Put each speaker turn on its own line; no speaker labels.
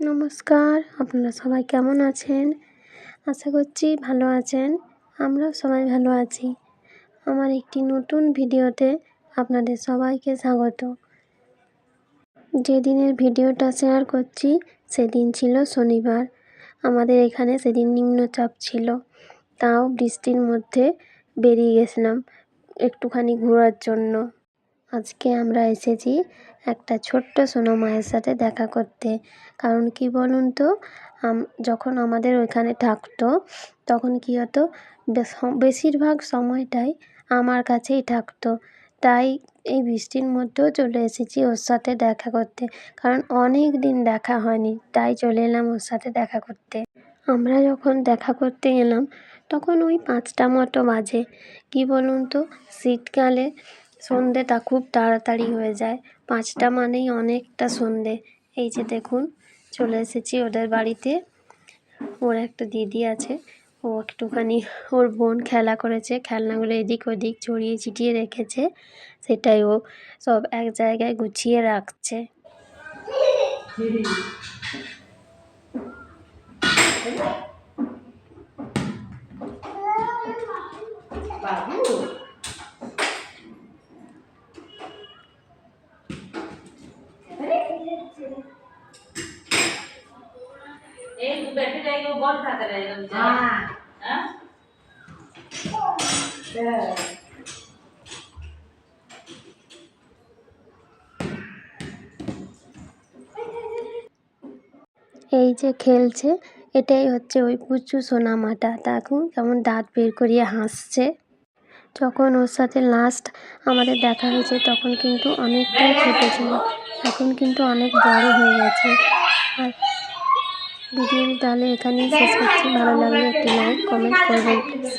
নমস্কার, আপনারা সবাই কেমন আছেন? আশা করছি ভালো আছেন। আমরাও সবাই ভালো আছি। আমার একটি নতুন ভিডিওতে আপনাদের সবাইকে স্বাগত। যেদিনের ভিডিওটা শেয়ার করছি, সেদিন ছিল শনিবার। আমাদের এখানে সেদিন নিম্নচাপ ছিল। তাও বৃষ্টির মধ্যে বেরিয়ে গেছিলাম একটুখানি ঘোরার জন্য। আজকে আমরা এসেছি একটা ছোট্ট সোনো মায়ের সাথে দেখা করতে। কারণ কি বলুন তো যখন আমাদের ওইখানে থাকতো, তখন কী হতো বেশিরভাগ সময়টাই আমার কাছেই থাকতো। তাই এই বৃষ্টির মধ্যেও চলে এসেছি ওর সাথে দেখা করতে। কারণ অনেক দিন দেখা হয়নি, তাই চলে এলাম ওর সাথে দেখা করতে। আমরা যখন দেখা করতে এলাম, তখন ওই পাঁচটা মতো বাজে। কী বলুন তো, শীতকালে সন্ধেটা খুব তাড়াতাড়ি হয়ে যায়। পাঁচটা মানেই অনেকটা সন্ধে। এই যে দেখুন, চলে এসেছি ওদের বাড়িতে। ওর একটা দিদি আছে, ও একটুখানি ওর বোন খেলা করেছে। খেলনাগুলো এদিক ওদিক ছড়িয়ে ছিটিয়ে রেখেছে। সেটাই ও সব এক জায়গায় গুছিয়ে রাখছে।
एक बैठे रहेगा वो बॉल खाता रहेगा बेचारा हाँ?
এই যে খেলছে এটাই হচ্ছে ওই পুচু সোনামাটা দেখুন কেমন দাঁত বের করিয়ে হাসছে যখন ওর সাথে লাস্ট আমাদের দেখা হয়েছে তখন কিন্তু অনেকটাই ছোট ছিল এখন কিন্তু অনেক বড় হয়ে গেছে আর ভিডিওটি তাহলে এখানেই শেষ করছি। ভালো লাগলে একটি লাইক কমেন্ট করবেন প্লিজ